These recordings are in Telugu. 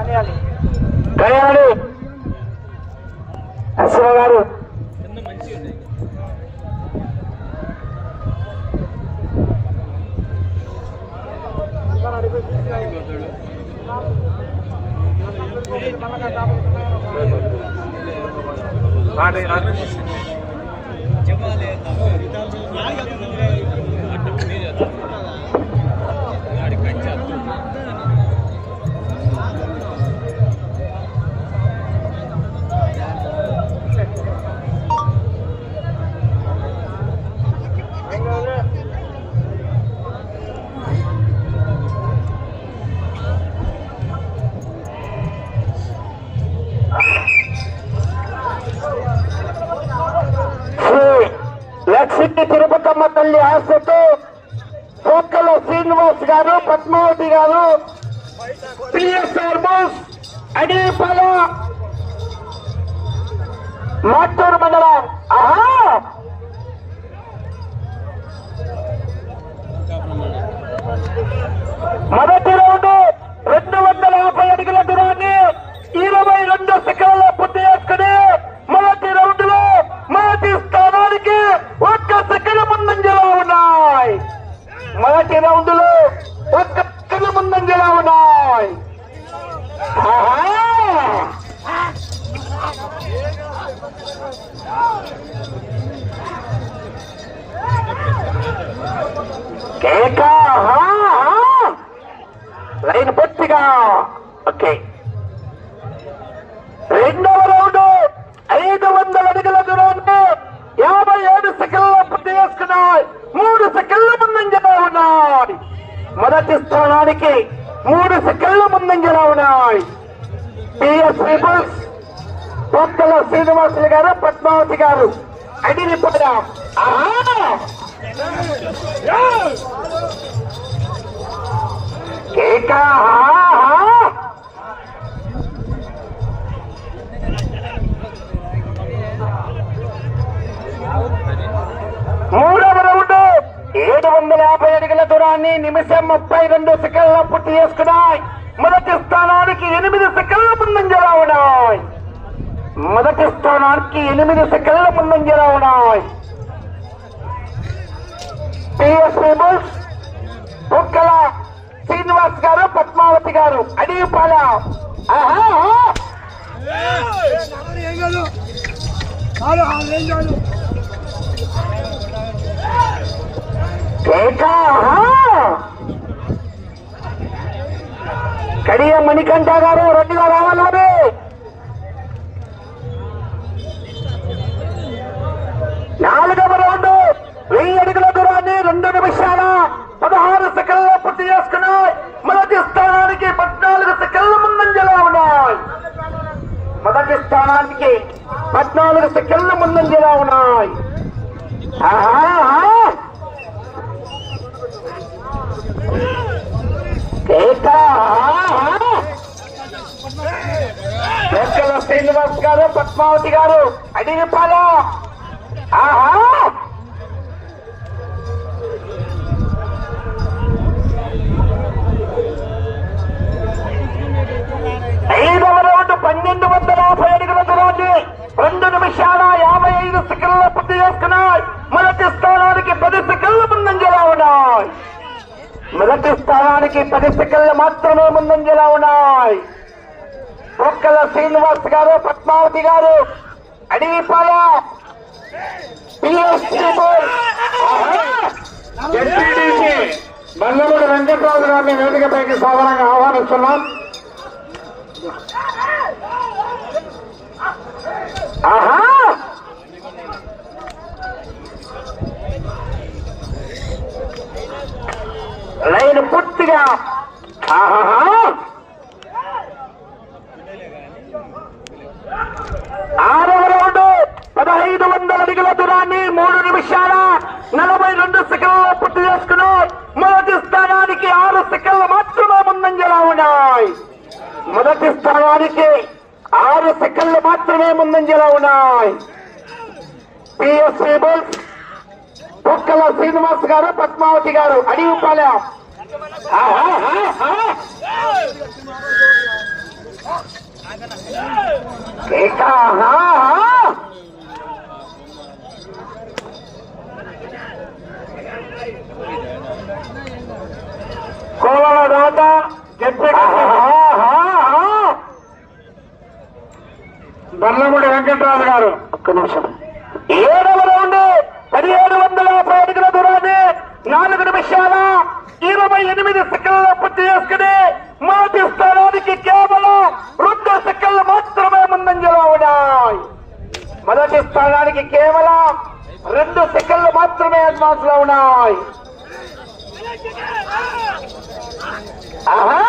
కళ్యాణి లక్ష్మీ తిరుపతమ్మ తల్లి ఆశతో కోక్కల శ్రీనివాస్ గారు పద్మావతి గారు పిఎస్ఆర్ బోస్ అడీపల మాటూరు మండలం. ఆహా! మొదటి లైన్ పూర్తిగా. ఓకే. రెండవ రౌండ్ ఐదు వందల అడుగుల దూరాన్ని యాభై ఏడు సెకండ్ల పూర్తి చేసుకున్నాయి. మూడు సెకండ్ల ముందంజలో ఉన్నాయి. మొదటి స్థానానికి మూడు సెకండ్ల ముందంజలో ఉన్నాయి. పిఎస్ పీపుల్స్ పొక్కల శ్రీనివాసులు గారు పద్మావతి గారు అడిగిపోయాం. కేక మూడవ రౌండ్ ఏడు వందల యాభై అడుగుల దూరాన్ని నిమిషం ముప్పై రెండు సెకండ్ల పూర్తి చేసుకున్నాయి. మొదటి స్థానానికి ఎనిమిది సెకండ్ల ముందంజలా ఉన్నాయి మొదటి స్థానానికి ఎనిమిది సెకండ్ల ముందంజలా ఉన్నాయి పిఎస్పీ బుల్స్ బుక్కల శ్రీనివాస్ గారు పద్మావతి గారు అడిగిపాల కడియ మణికంఠ గారు రెండుగా రావాలి మరి. రెండు నిమిషాల పదహారు సెకండ్లు పూర్తి చేసుకున్నాయి. మొదటి స్థానానికి పద్నాలుగు సెకండ్ల ముందంజలో ఉన్నాయి. మొదటి స్థానానికి పద్నాలుగు సెకండ్ల ముందంజలో ఉన్నాయి. శ్రీనివాస్ గారు పద్మావతి గారు అడిగిపాల. ఆహా. స్థానానికి పది సెకండ్లు మాత్రమే ముందంజలా ఉన్నాయి. ఒక్కల శ్రీనివాస్ గారు పద్మావతి గారు అడిగిపాల ఎస్పీడీసీ బందమూడి వెంకటరాజు గారిని వేదికపైకి సాధారణంగా ఆహ్వానిస్తున్నాం. ఆహా! లైన్ పూర్తిగా ఆహా ఆరవ రౌండ్ పదహైదు వందల అడుగుల దూరాన్ని మూడు నిమిషాల నలభై రెండు సెకండ్ల పూర్తి చేసుకుని మొదటి స్థానానికి ఆరు సెకండ్లు మాత్రమే ముందంజలా ఉన్నాయి మొదటి స్థానానికి ఆరు సెకండ్లు మాత్రమే ముందంజలా ఉన్నాయి పిఎస్సీ బుల్స్ కుక్కల శ్రీనివాస్ గారు పద్మావతి గారు అడిగిపాలెం. ఇక ఆహా, ఆహా. కోవల దాత జడ్పీ బర్లమూడి గారు ఒక్క నిమిషం ఏడవ రౌండ్ పదిహేడు వందల యాభై అడుగుల దూరాన్ని నాలుగు నిమిషాల ఇరవై ఎనిమిది సెకండ్లు పూర్తి చేసుకుని మొదటి స్థానానికి కేవలం రెండు సెకండ్లు మాత్రమే ముందంజలో ఉన్నాయి. మొదటి స్థానానికి కేవలం రెండు సెకండ్లు మాత్రమే అడ్వాన్స్లో ఉన్నాయి. ఆహా!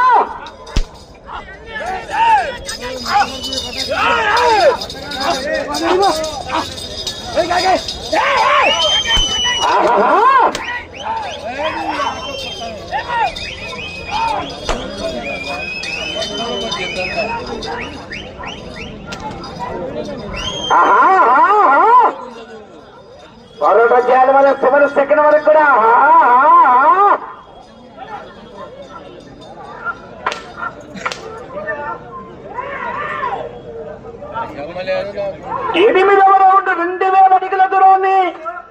ఆహా! పరోటా చేయాలి వల్ల చివరి సెకండ్ వరకు కూడా ఎనిమిదవ రౌండ్ రెండు వేల అడుగుల దూరాన్ని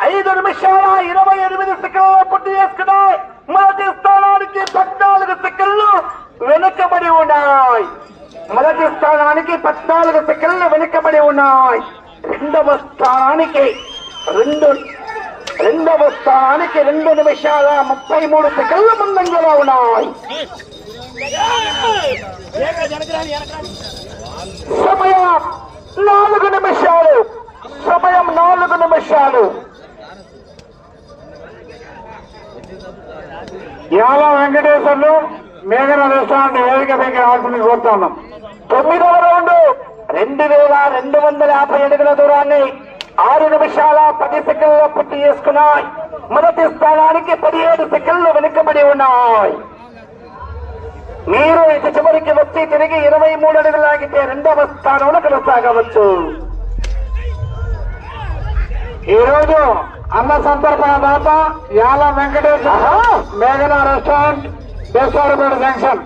ఐదు నిమిషాల ఇరవై ఎనిమిది సెకండ్లు పూర్తి చేసుకున్నాయి. మొదటి స్థానానికి పద్నాలుగు సెకండ్లు వెనుకబడి ఉన్నాయి. మొదటి స్థానానికి పద్నాలుగు సెకండ్లు వెనుకబడి ఉన్నాయి. రెండవ స్థానానికి రెండు రెండవ స్థానానికి రెండు నిమిషాల ముప్పై మూడు సెకండ్ల ముందంజలో ఉన్నాయి. సమయం నాలుగు నిమిషాలు. సమయం నాలుగు నిమిషాలు. యాల వెంకటేశ్వర్లు మేఘన రెస్టారెంట్ వేదిక పైకి రావాల్సింది కోరుతా ఉన్నాం. తొమ్మిదవ రౌండ్ రెండు వేల రెండు వందల యాభై అడుగుల దూరాన్ని ఆరు నిమిషాల పది సెకండ్లు పూర్తి చేసుకున్నాయి. మొదటి స్థానానికి పదిహేడు సెకండ్లు వెనుకబడి ఉన్నాయి. మీరు ఇటు చివరికి వచ్చి తిరిగి ఇరవై మూడు అడుగులు లాగితే రెండవ స్థానంలో కొనసాగవచ్చు. ఈరోజు అన్న సంతర్పణ దాత యాల వెంకటేశ్వర మేఘన రెస్టారెంట్ దేశవాడపేట జంక్షన్.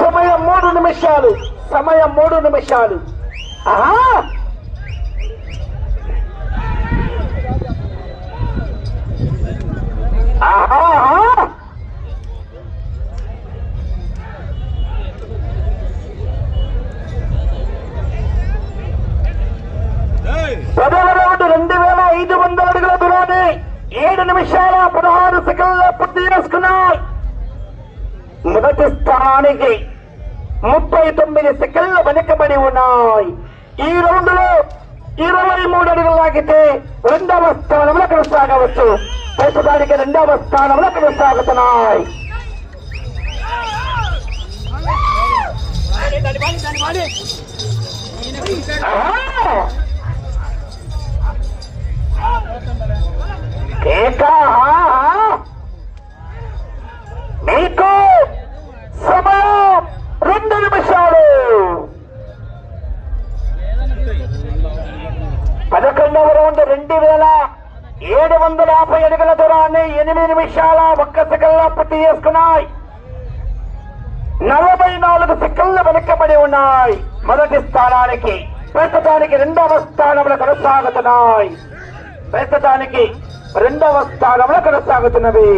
సమయం మూడు నిమిషాలు. సమయం మూడు నిమిషాలు. ఆహా! ఏడు నిమిషాల పదహారు సెకండ్ల పూర్తి చేసుకున్నారు మొదటి స్థానానికి ముప్పై తొమ్మిది సెకండ్లు వెనుకబడి ఉన్నాయి. ఈ రౌండ్లో ఇరవై మూడు అడుగులు లాగితే రెండవ స్థానంలో కొనసాగవచ్చు. ప్రస్తుతానికి రెండవ స్థానంలో కొనసాగుతున్నాయి. Ah! కేక మీకు సమయం! రెండు నిమిషాలు! పదకొండవ రౌండ్ రెండు వేల ఏడు వందల యాభై అడుగుల దూరాన్ని ఎనిమిది నిమిషాల ఒక్క సెకండ్లో పూర్తి చేసుకున్నాయి. నలభై నాలుగు సెకండ్లు వెనకబడి ఉన్నాయి. మొదటి స్థానానికి ప్రస్తుతానికి రెండవ స్థానంలో కొనసాగుతున్నాయి. ప్రస్తుతానికి రెండవ స్థానంలో కొనసాగుతున్నవి.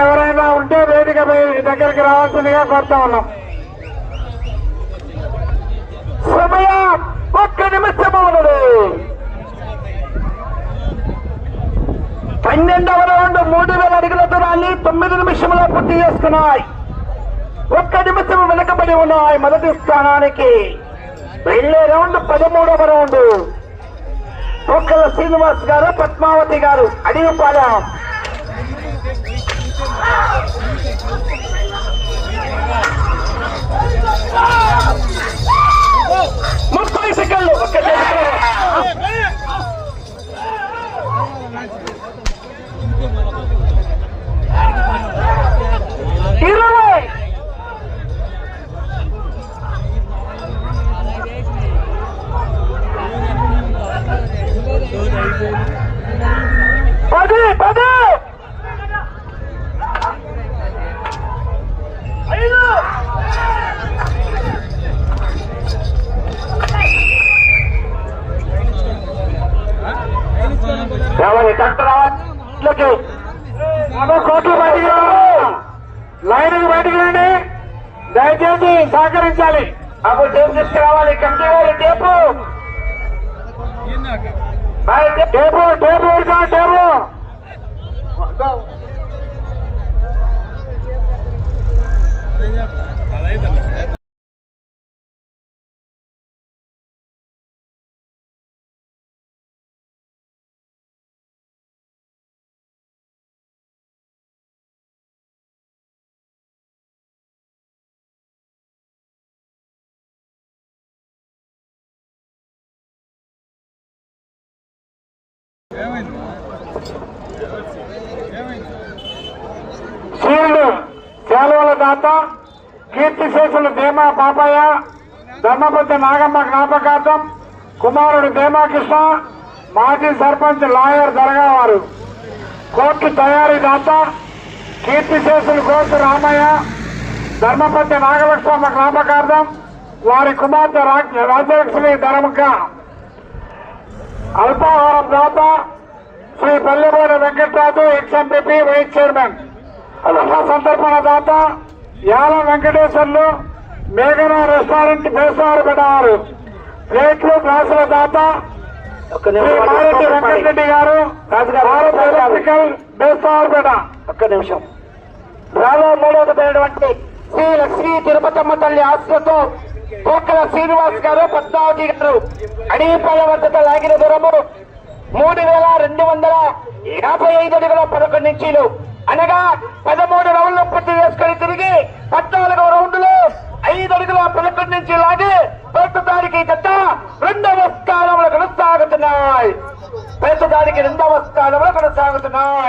ఎవరైనా ఉంటే వేదికపై దగ్గరికి రావాల్సిందిగా కోరుతా ఉన్నాం. సమయం ఒక్క నిమిషము ఉన్నది. పన్నెండవ రౌండ్ మూడు వేల అడుగుల దూరాన్ని తొమ్మిది నిమిషంలో పూర్తి చేసుకున్నాయి. ఒక్క నిమిషం వెనుకబడి ఉన్నాయి మొదటి స్థానానికి. వెళ్ళే రౌండ్ పదమూడవ రౌండ్. ఒక్కల శ్రీనివాస్ గారు పద్మావతి గారు అడిగిపాలెం. ముప్పై రావట్లకి కోట్లు బయటికి లైన్ బయటికి రండి. దయచేసి సహకరించాలి. అప్పుడు టేపు తీసుకురావాలి. కమిటీ వారి టేపు. Bye tape. టేబు శివుడు చేలవల దాత కీర్తిశేషులు దేమా పాపయ్య ధర్మపతి నాగమ్మ జ్ఞాపకార్థం కుమారుడు దేమాకృష్ణ మాజీ సర్పంచ్ లాయర్ దరగావారు. కోర్టు తయారీ దాత కీర్తిశేషులు కోర్టు రామయ్య ధర్మపతి నాగలక్ష్మమ్మ జ్ఞాపకార్థం వారి కుమార్తె రాజ్య- రాజ్యలక్ష్మి ధర్మక అల్పాహారం దాత Shri Pallebodi Venkatraju ex MPP vice chairman అల్ప సంతర్పణ దాత యాల వెంకటేశ్వర్లు మేఘనా రెస్టారెంట్ బేసారు పెట్టారు. ప్లేట్లు గ్లాసుల దాత మారెడ్డి వెంకటరెడ్డి గారు పెట్ట. ఒక్క నిమిషం. రాలో మూడవదైనటువంటి శ్రీ లక్ష్మీ తిరుపతమ్మ తల్లి ఆశ్రతో కోక్కల శ్రీనివాస్ గారు పద్మావతి గారు అడిగిపల్ల వద్ద లాగిన దూరము మూడు వేల రెండు వందల యాభై ఐదు అడుగుల పదకొండు ఇంచీలు. అనగా పదమూడు రౌండ్లు పూర్తి చేసుకుని తిరిగి పద్నాలుగో రౌండ్లో ఐదు అడుగుల పదకొండు నుంచి లాగి ప్రస్తుతానికి జత రెండవ స్థానంలో కొనసాగుతున్నాయి. ప్రస్తుతానికి రెండవ స్థానంలో కొనసాగుతున్నాయి.